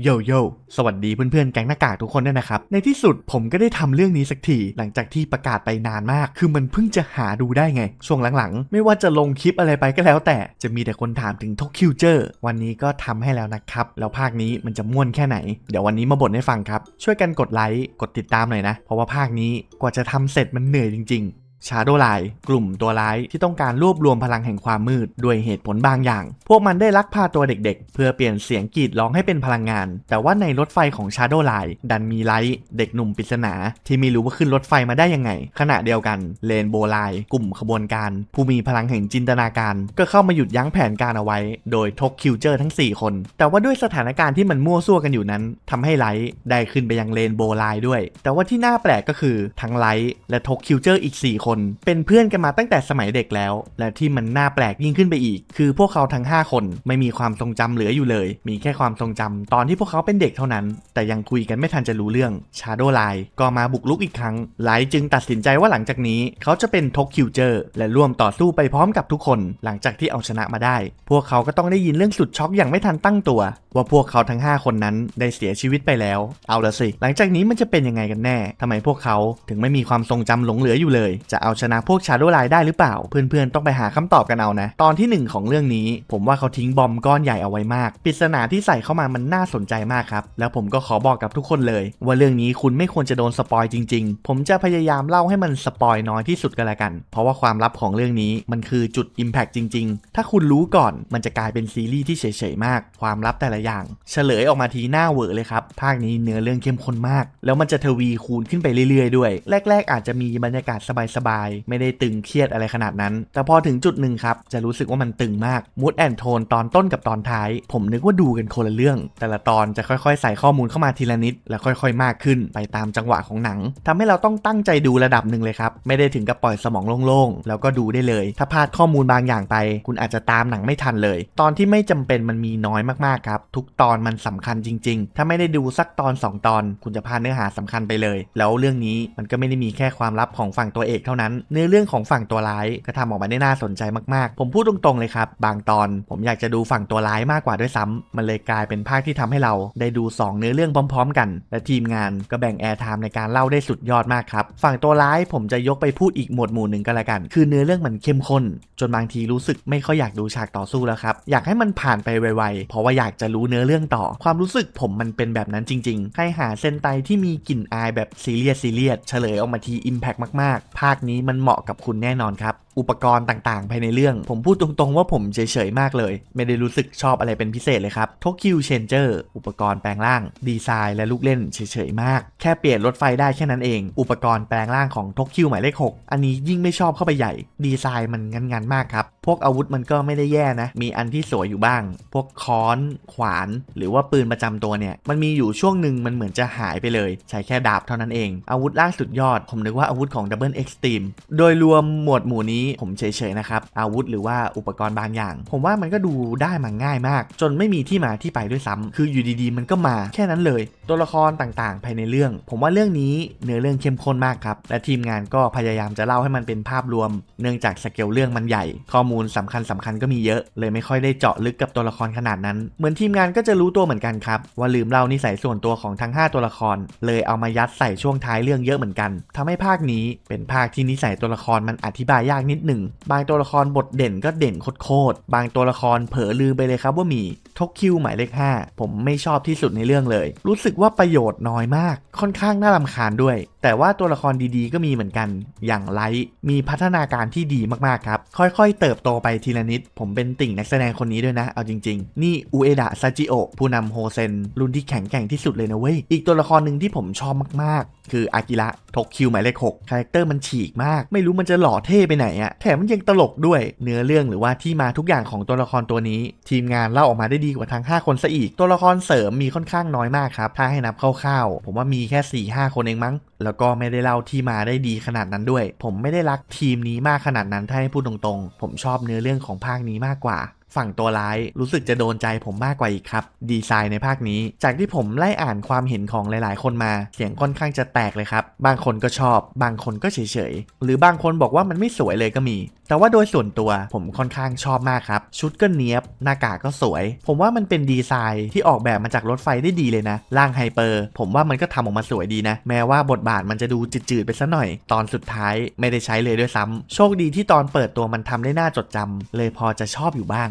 โยโย่สวัสดีเพื่อนๆ แก๊งหน้ากากทุกคนด้วยนะครับ ในที่สุดผมก็ได้ทำเรื่องนี้สักทีหลังจากที่ประกาศไปนานมาก คือมันเพิ่งจะหาดูได้ไง ช่วงหลังๆ ไม่ว่าจะลงคลิปอะไรไปก็แล้ว แต่จะมีแต่คนถามถึงท o กคิวเจอร์วันนี้ก็ทำให้แล้วนะครับ แล้วภาคนี้มันจะม่วนแค่ไหน เดี๋ยววันนี้มาบ่นให้ฟังครับ ช่วยกันกดไลค์กดติดตามหน่อยนะ เพราะว่าภาคนี้กว่าจะทำเสร็จมันเหนื่อยจริงๆ ชาโดไลกลุ่มตัวร้ายที่ต้องการรวบรวมพลังแห่งความมืดด้วยเหตุผลบางอย่าง พวกมันได้ลักพาตัวเด็กๆ เพื่อเปลี่ยนเสียงกรีดร้องให้เป็นพลังงาน แต่ว่าในรถไฟของชาโดไลดันมีไลท์เด็กหนุ่มปริศนา ที่ไม่รู้ว่าขึ้นรถไฟมาได้ยังไง ขณะเดียวกันเลนโบไลกลุ่มขบวนการ ผู้มีพลังแห่งจินตนาการ ก็เข้ามาหยุดยั้งแผนการเอาไว้ โดยทกคิวเจอร์ทั้ง 4 คน แต่ว่าด้วยสถานการณ์ที่มันมั่วซั่วกันอยู่นั้นทำให้ไลท์ได้ขึ้นไปยังเลนโบไลด้วย แต่ว่าที่น่าแปลกก็คือทั้งไลท์และทกคิวเจอร์อีก 4 คนเป็นเพื่อนกันมาตั้งแต่สมัยเด็กแล้ว และที่มันน่าแปลกยิ่งขึ้นไปอีก คือพวกเขาทั้ง 5 คนไม่มีความทรงจำเหลืออยู่เลย มีแค่ความทรงจำตอนที่พวกเขาเป็นเด็กเท่านั้น แต่ยังคุยกันไม่ทันจะรู้เรื่องชาโดไลก็มาบุกลุกอีกครั้งไลจึงตัดสินใจว่าหลังจากนี้ เขาจะเป็นทกคิวเจอร์และร่วมต่อสู้ไปพร้อมกับทุกคน หลังจากที่เอาชนะมาได้ พวกเขาก็ต้องได้ยินเรื่องสุดช็อกอย่างไม่ทันตั้งตัว ว่าพวกเขาทั้ง 5 คนนั้นได้เสียชีวิตไปแล้ว เอาละสิ หลังจากนี้มันจะเป็นยังไงกันแน่ทำไมพวกเขาถึงไม่มีความทรงจำหลงเหลืออยู่เลย จะเอาชนะพวกชาโดไลได้หรือเปล่า เพื่อนๆต้องไปหาคำตอบกันเอานะ ตอนที่หนึ่งของเรื่องนี้ ผมว่าเขาทิ้งบอมก้อนใหญ่เอาไว้มากปริศนาที่ใส่เข้ามามันน่าสนใจมากครับ แล้วผมก็ขอบอกกับทุกคนเลย ว่าเรื่องนี้คุณไม่ควรจะโดนสปอยจริง ๆ ผมจะพยายามเล่าให้มันสปอยน้อยที่สุดก็แล้วกัน เพราะว่าความลับของเรื่องนี้มันคือจุด Impact จริง ๆ ถ้าคุณรู้ก่อนมันจะกลายเป็นซีรีส์ที่เฉยๆมาก ความลับแต่ละอย่าง เฉลยออกมาทีหน้าเวอร์เลยครับภาคนี้เนื้อเรื่องเข้มข้นมาก แล้วมันจะทวีคูณขึ้นไปเรื่อยๆ ด้วย แรก ๆ อาจจะมีบรรยากาศสบายๆไม่ได้ตึงเครียดอะไรขนาดนั้น แต่พอถึงจุดหนึ่งครับ จะรู้สึกว่ามันตึงมากมูดแอนโทนตอนต้นกับตอนท้าย ผมนึกว่าดูกันคนละเรื่อง แต่ละตอนจะค่อยๆ ใส่ข้อมูลเข้ามาทีละนิด และค่อยๆ มากขึ้นไปตามจังหวะของหนังทำให้เราต้องตั้งใจดูระดับหนึ่งเลยครับ ไม่ได้ถึงกับปล่อยสมองโล่งๆ แล้วก็ดูได้เลย ถ้าพลาดข้อมูลบางอย่างไป คุณอาจจะตามหนังไม่ทันเลย ตอนที่ไม่จำเป็นมันมีน้อยมากๆครับ ทุกตอนมันสำคัญจริง ๆ ถ้าไม่ได้ดูสักตอน 2 ตอน คุณจะพลาดเนื้อหาสำคัญไปเลย แล้วเรื่องนี้มันก็ไม่ได้มีแค่ความลับของฝั่งตัวเอกเท่านั้นเนื้อเรื่องของฝั่งตัวร้ายก็ทำออกมาได้น่าสนใจมากๆ ผมพูดตรงๆเลยครับ บางตอนผมอยากจะดูฝั่งตัวร้ายมากกว่าด้วยซ้ำมันเลยกลายเป็นภาคที่ทำให้เราได้ดู 2 เนื้อเรื่องพร้อม ๆ กัน และทีมงานก็แบ่งแอร์ไทม์ในการเล่าได้สุดยอดมากครับ ฝั่งตัวร้ายผมจะยกไปพูดอีกหมวดหมู่หนึ่งก็แล้วกัน คือเนื้อเรื่องมันเข้มข้น จนบางทีรู้สึกไม่ค่อยอยากดูฉากต่อสู้แล้วครับ อยากให้มันผ่านไปไวๆ เพราะว่าอยากจะรู้เนื้อเรื่องต่อ ความรู้สึกผมมันเป็นแบบนั้นจริง ๆ ให้หาเซนไตที่มีกลิ่นอายแบบซีเรียสซีเรียสเฉลยออกมาทีอิมแพกมากๆ ภาคนี้มันเหมาะกับคุณแน่นอนครับอุปกรณ์ต่างๆ ภายในเรื่อง ผมพูดตรงๆว่าผมเฉยๆมากเลย ไม่ได้รู้สึกชอบอะไรเป็นพิเศษเลยครับทกคิวเชนเจอร์อุปกรณ์แปลงร่าง ดีไซน์และลูกเล่นเฉยๆมาก แค่เปลี่ยนรถไฟได้แค่นั้นเอง อุปกรณ์แปลงร่างของทกคิวหมายเลข 6 อันนี้ยิ่งไม่ชอบเข้าไปใหญ่ ดีไซน์มันงันๆมากครับ พวกอาวุธมันก็ไม่ได้แย่นะ มีอันที่สวยอยู่บ้าง พวกค้อน ขวาน หรือว่าปืนประจำตัวเนี่ย มันมีอยู่ช่วงหนึ่งมันเหมือนจะหายไปเลย ใช้แค่ดาบเท่านั้นเอง อาวุธล่าสุดยอด ผมนึกว่าอาวุธของ Double Extreme โดยรวมหมวดหมู่นี้ผมเฉยๆนะครับ อาวุธหรือว่าอุปกรณ์บางอย่าง ผมว่ามันก็ดูได้มาง่ายมาก จนไม่มีที่มาที่ไปด้วยซ้ำคืออยู่ดีๆ มันก็มาแค่นั้นเลย ตัวละครต่างๆ ภายในเรื่อง ผมว่าเรื่องนี้เนื้อเรื่องเข้มข้นมากครับ และทีมงานก็พยายามจะเล่าให้มันเป็นภาพรวม เนื่องจากสเกลเรื่องมันใหญ่ ข้อมูลสำคัญสคัญๆก็มีเยอะ เลยไม่ค่อยได้เจาะลึกกับตัวละครขนาดนั้น เหมือนทีมงานก็จะรู้ตัวเหมือนกันครับว่าลืมเล่านิสัยส่วนตัวของทั้ง 5 ตัวละคร เลยเอามายัดใส่ช่วงท้ายเรื่องเยอะเหมือนกันทำให้ภาคนี้เป็นภาคที่นิสัยตัวละครมันอธิบายยากนิดหนึ่ง บางตัวละครบทเด่นก็เด่นโคตรๆบางตัวละครเผลอลืมไปเลยครับว่ามีทกคิวหมายเลข 5 ผมไม่ชอบที่สุดในเรื่องเลย รู้สึกว่าประโยชน์น้อยมาก ค่อนข้างน่ารำคาญด้วย แต่ว่าตัวละครดีๆ ก็มีเหมือนกัน อย่างไลท์มีพัฒนาการที่ดีมากๆครับ ค่อยๆ เติบโตไปทีละนิด ผมเป็นติ่งนักแสดงคนนี้ด้วยนะ เอาจริง ๆ นี่อุเอดะซาจิโอผู้นำโฮเซนรุ่นที่แข็งแกร่งที่สุดเลยนะเว้ย อีกตัวละครหนึ่งที่ผมชอบมากๆ คืออากิระ ทกคิวหมายเลข6คาแรคเตอร์มันฉีกมาก ไม่รู้มันจะหล่อเท่ไปไหนอะแถมมันยังตลกด้วย เนื้อเรื่องหรือว่าที่มาทุกอย่างของตัวละครตัวนี้ ทีมงานเล่าออกมาได้ดีกว่าทั้ง 5 คนซะอีก ตัวละครเสริมมีค่อนข้างน้อยมากครับ ถ้าให้นับคร่าวๆ ผมว่ามีแค่ 4 5 คนเองมั้ง แล้วก็ไม่ได้เล่าที่มาได้ดีขนาดนั้นด้วย ผมไม่ได้รักทีมนี้มากขนาดนั้นถ้าให้พูดตรงๆ ผมชอบเนื้อเรื่องของภาคนี้มากกว่า ฝั่งตัวร้ายรู้สึกจะโดนใจผมมากกว่าอีกครับ ดีไซน์ในภาคนี้ จากที่ผมไล่อ่านความเห็นของหลาย ๆ คนมา เสียงค่อนข้างจะแตกเลยครับ บางคนก็ชอบ บางคนก็เฉย ๆ หรือบางคนบอกว่ามันไม่สวยเลยก็มี แต่ว่าโดยส่วนตัวผมค่อนข้างชอบมากครับ ชุดก็เนี้ยบ หน้ากากก็สวย ผมว่ามันเป็นดีไซน์ที่ออกแบบมาจากรถไฟได้ดีเลยนะ ร่างไฮเปอร์ ผมว่ามันก็ทำออกมาสวยดีนะ แม้ว่าบทบาทมันจะดูจืด ๆ ไปซะหน่อย ตอนสุดท้ายไม่ได้ใช้เลยด้วยซ้ำโชคดีที่ตอนเปิดตัวมันทำได้น่าจดจำเลยพอจะชอบอยู่บ้าง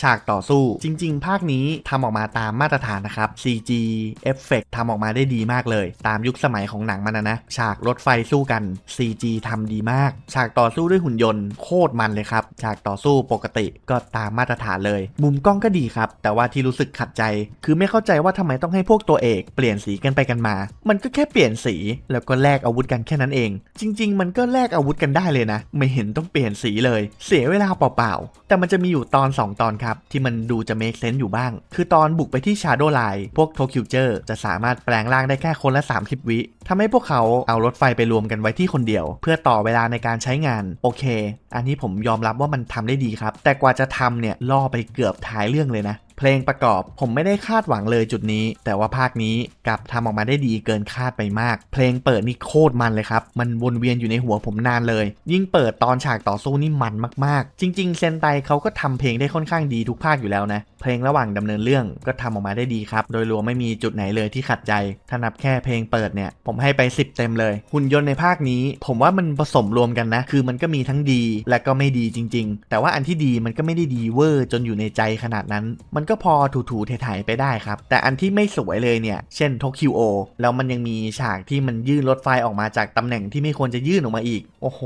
ฉากต่อสู้ จริง ๆ ภาคนี้ทำออกมาตามมาตรฐานนะครับ CG เอฟเฟกทำออกมาได้ดีมากเลย ตามยุคสมัยของหนังมันนะนะ ฉากรถไฟสู้กัน CG ทำดีมาก ฉากต่อสู้ด้วยหุ่นยนต์โคตรมันเลยครับ ฉากต่อสู้ปกติก็ตามมาตรฐานเลย มุมกล้องก็ดีครับ แต่ว่าที่รู้สึกขัดใจ คือไม่เข้าใจว่าทำไมต้องให้พวกตัวเอกเปลี่ยนสีกันไปกันมา มันก็แค่เปลี่ยนสี แล้วก็แลกอาวุธกันแค่นั้นเอง จริง ๆ มันก็แลกอาวุธกันได้เลยนะ ไม่เห็นต้องเปลี่ยนสีเลย เสียเวลาเปล่าๆแต่มันจะมีอยู่ตอน 2 ตอนครับที่มันดูจะ make sense อยู่บ้าง คือตอนบุกไปที่ Shadow Line พวก t o k y u j e r จะสามารถแปลงร่างได้แค่คนละ 30 วิทำให้พวกเขาเอารถไฟไปรวมกันไว้ที่คนเดียว เพื่อต่อเวลาในการใช้งาน โอเค อันนี้ผมยอมรับว่ามันทำได้ดีครับ แต่กว่าจะทำเนี่ยล่อไปเกือบท้ายเรื่องเลยนะ เพลงประกอบผมไม่ได้คาดหวังเลยจุดนี้ แต่ว่าภาคนี้กลับทำออกมาได้ดีเกินคาดไปมาก เพลงเปิดนี่โคตรมันเลยครับ มันวนเวียนอยู่ในหัวผมนานเลย ยิ่งเปิดตอนฉากต่อสู้นี่มันมากๆ จริง ๆ เซนไตเขาก็ทำเพลงได้ค่อนข้างดีทุกภาคอยู่แล้วนะ เพลงระหว่างดำเนินเรื่องก็ทำออกมาได้ดีครับ โดยรวมไม่มีจุดไหนเลยที่ขัดใจ ถ้านับแค่เพลงเปิดเนี่ย ผมให้ไป 10 เต็มเลย หุ่นยนต์ในภาคนี้ ผมว่ามันผสมรวมกันนะ คือมันก็มีทั้งดีและก็ไม่ดีจริง ๆ แต่ว่าอันที่ดีมันก็ไม่ได้ดีเวอร์จนอยู่ในใจขนาดนั้น มันก็พอถูๆถ่ๆไปได้ครับ แต่อันที่ไม่สวยเลยเนี่ย เช่นโทคิวโอแล้วมันยังมีฉากที่มันยื่นรถไฟออกมาจากตำแหน่งที่ไม่ควรจะยื่นออกมาอีก โอ้โห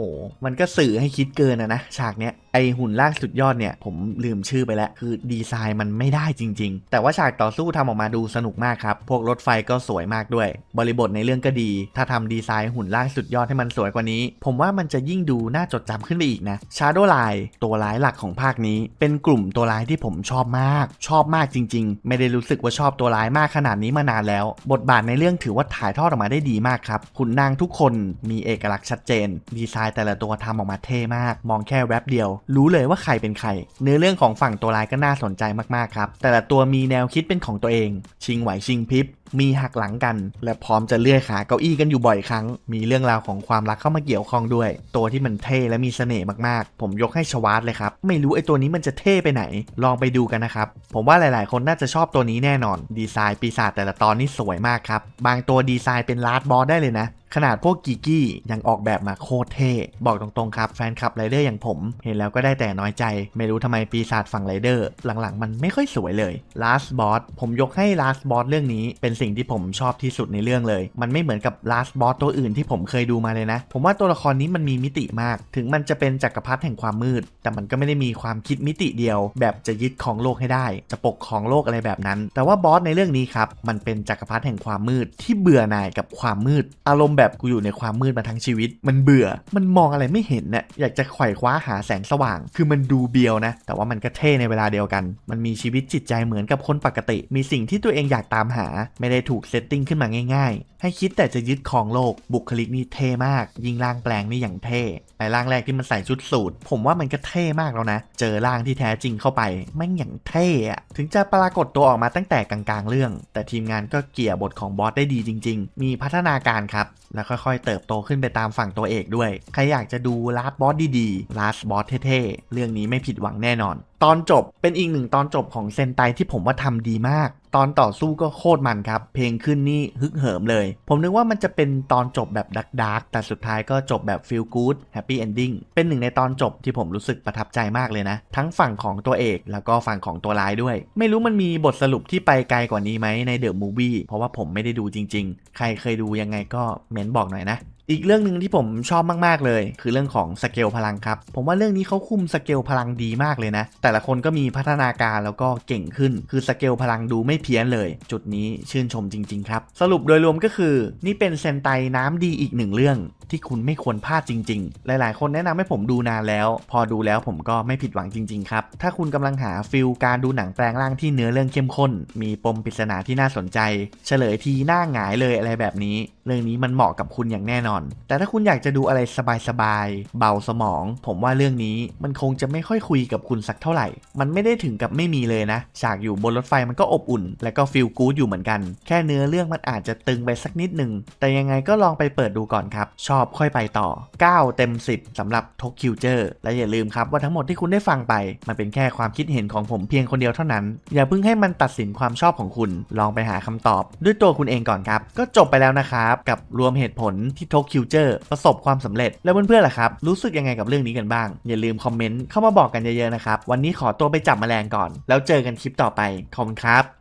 มันก็สื่อให้คิดเกินอะนะฉากเนี้ยไอหุ่นล่างสุดยอดเนี่ย ผมลืมชื่อไปแล้ว คือดีไซน์มันไม่ได้จริง ๆ แต่ว่าฉากต่อสู้ทำออกมาดูสนุกมากครับ พวกรถไฟก็สวยมากด้วย บริบทในเรื่องก็ดี ถ้าทำดีไซน์หุ่นล่างสุดยอดให้มันสวยกว่านี้ ผมว่ามันจะยิ่งดูน่าจดจำขึ้นไปอีกนะ Shadow Line ตัวร้ายหลักของภาคนี้ เป็นกลุ่มตัวร้ายที่ผมชอบมาก ชอบมากจริง ๆ ไม่ได้รู้สึกว่าชอบตัวร้ายมากขนาดนี้มานานแล้ว บทบาทในเรื่องถือว่าถ่ายทอดออกมาได้ดีมากครับขุนนางทุกคนมีเอกลักษณ์ชัดเจน ดีไซน์แต่ละตัวทำออกมาเท่มาก มองแค่แวบเดียวรู้เลยว่าใครเป็นใคร เนื้อเรื่องของฝั่งตัวร้ายก็น่าสนใจมากๆครับ แต่ละตัวมีแนวคิดเป็นของตัวเอง ชิงไหวชิงพริบ มีหักหลังกัน และพร้อมจะเลื่อยขาเก้าอี้กันอยู่บ่อยครั้ง มีเรื่องราวของความรักเข้ามาเกี่ยวข้องด้วย ตัวที่มันเท่และมีเสน่ห์มากๆ ผมยกให้ชวาร์ตเลยครับ ไม่รู้ไอ้ตัวนี้มันจะเท่ไปไหน ลองไปดูกันนะครับ ผมว่าหลายๆ คนน่าจะชอบตัวนี้แน่นอน ดีไซน์ปีศาจแต่ละตอนนี่สวยมากครับ บางตัวดีไซน์เป็นลาร์ดบอสได้เลยนะ ขนาดพวกกิกกี้ยังออกแบบมาโคตรเท่ บอกตรงๆครับแฟนคลับไรเดอร์อย่างผม เห็นแล้วก็ได้แต่น้อยใจ ไม่รู้ทำไมปีศาจฝั่งไรเดอร์หลังๆ มันไม่ค่อยสวยเลย Last Boss ผมยกให้ Last Boss เรื่องนี้ เป็นสิ่งที่ผมชอบที่สุดในเรื่องเลย มันไม่เหมือนกับ Last Boss ตัวอื่นที่ผมเคยดูมาเลยนะ ผมว่าตัวละครนี้มันมีมิติมาก ถึงมันจะเป็นจักรพรรดิแห่งความมืด แต่มันก็ไม่ได้มีความคิดมิติเดียว แบบจะยึดของโลกให้ได้ จะปกของโลกอะไรแบบนั้น แต่ว่าบอสในเรื่องนี้ครับมันเป็นจักรพรรดิแห่งความมืดที่เบื่อหน่ายกับความมืด อารมณ์แบบกูอยู่ในความมืดมาทั้งชีวิต มันเบื่อ มันมองอะไรไม่เห็นเนี่ยอยากจะไขว่คว้าหาแสงสว่าง คือมันดูเบียวนะ แต่ว่ามันก็เท่ในเวลาเดียวกัน มันมีชีวิตจิตใจเหมือนกับคนปกติ มีสิ่งที่ตัวเองอยากตามหา ไม่ได้ถูกเซตติ้งขึ้นมาง่ายๆ ให้คิดแต่จะยึดครองโลก บุคลิกนี่เท่มาก ยิงร่างแปลงนี่อย่างเท่ในร่างแรกที่มันใส่ชุดสูทผมว่ามันก็เท่มากแล้วนะ เจอร่างที่แท้จริงเข้าไปแม่งอย่างเท่อะถึงจะปรากฏตัวออกมาตั้งแต่กลางๆ เรื่อง แต่ทีมงานก็เกี่ยบทของบอสได้ดีจริง ๆ มีพัฒนาการครับแล้วค่อยๆเติบโตขึ้นไปตามฝั่งตัวเอกด้วย ใครอยากจะดูลาสบอสดีๆลาสบอสเท่ๆ เรื่องนี้ไม่ผิดหวังแน่นอน ตอนจบเป็นอีกหนึ่งตอนจบของเซนไตที่ผมว่าทำดีมาก ตอนต่อสู้ก็โคตรมันครับ เพลงขึ้นนี่ฮึกเหิมเลย ผมนึกว่ามันจะเป็นตอนจบแบบดักดาร์กแต่สุดท้ายก็จบแบบฟีลกู๊ดแฮปปี้เอนดิ้งเป็นหนึ่งในตอนจบที่ผมรู้สึกประทับใจมากเลยนะ ทั้งฝั่งของตัวเอกแล้วก็ฝั่งของตัวร้ายด้วย ไม่รู้มันมีบทสรุปที่ไปไกลกว่านี้ไหมในเดอะมูฟวี่เพราะว่าผมไม่ได้ดูจริง ๆ ใครเคยดูยังไงก็เม้นบอกหน่อยนะ อีกเรื่องหนึ่งที่ผมชอบมากๆเลย คือเรื่องของสเกลพลังครับ ผมว่าเรื่องนี้เขาคุมสเกลพลังดีมากเลยนะ แต่ละคนก็มีพัฒนาการแล้วก็เก่งขึ้น คือสเกลพลังดูไม่เพี้ยนเลย จุดนี้ชื่นชมจริง ๆ ครับ สรุปโดยรวมก็คือ นี่เป็นเซนไตน้ำดีอีกหนึ่งเรื่อง ที่คุณไม่ควรพลาดจริง ๆ หลาย ๆ คนแนะนำให้ผมดูนานแล้ว พอดูแล้วผมก็ไม่ผิดหวังจริง ๆ ครับ ถ้าคุณกำลังหาฟิลการดูหนังแปลงร่างที่เนื้อเรื่องเข้มข้น มีปมปริศนาที่น่าสนใจ เฉลยทีหน้าหงายเลยอะไรแบบนี้ เรื่องนี้มันเหมาะกับคุณอย่างแน่นอน แต่ถ้าคุณอยากจะดูอะไรสบายๆเบาสมอง ผมว่าเรื่องนี้มันคงจะไม่ค่อยคุยกับคุณสักเท่าไหร่ มันไม่ได้ถึงกับไม่มีเลยนะ ฉากอยู่บนรถไฟมันก็อบอุ่น และก็ฟีลกู๊ดอยู่เหมือนกัน แค่เนื้อเรื่องมันอาจจะตึงไปสักนิดหนึ่งแต่ยังไงก็ลองไปเปิดดูก่อนครับชอบอบค่อยไปต่อ 9 เต็ม 10สำหรับทกคิวเจอร์และอย่าลืมครับว่าทั้งหมดที่คุณได้ฟังไป มันเป็นแค่ความคิดเห็นของผมเพียงคนเดียวเท่านั้น อย่าเพิ่งให้มันตัดสินความชอบของคุณ ลองไปหาคำตอบ ด้วยตัวคุณเองก่อนครับ ก็จบไปแล้วนะครับกับรวมเหตุผลที่ทกคิวเจอร์ประสบความสำเร็จ แล้วเพื่อนๆล่ะครับรู้สึกยังไงกับเรื่องนี้กันบ้าง อย่าลืมคอมเมนต์เข้ามาบอกกันเยอะๆนะครับวันนี้ขอตัวไปจับแมลงก่อน แล้วเจอกันคลิปต่อไปขอบคุณครับ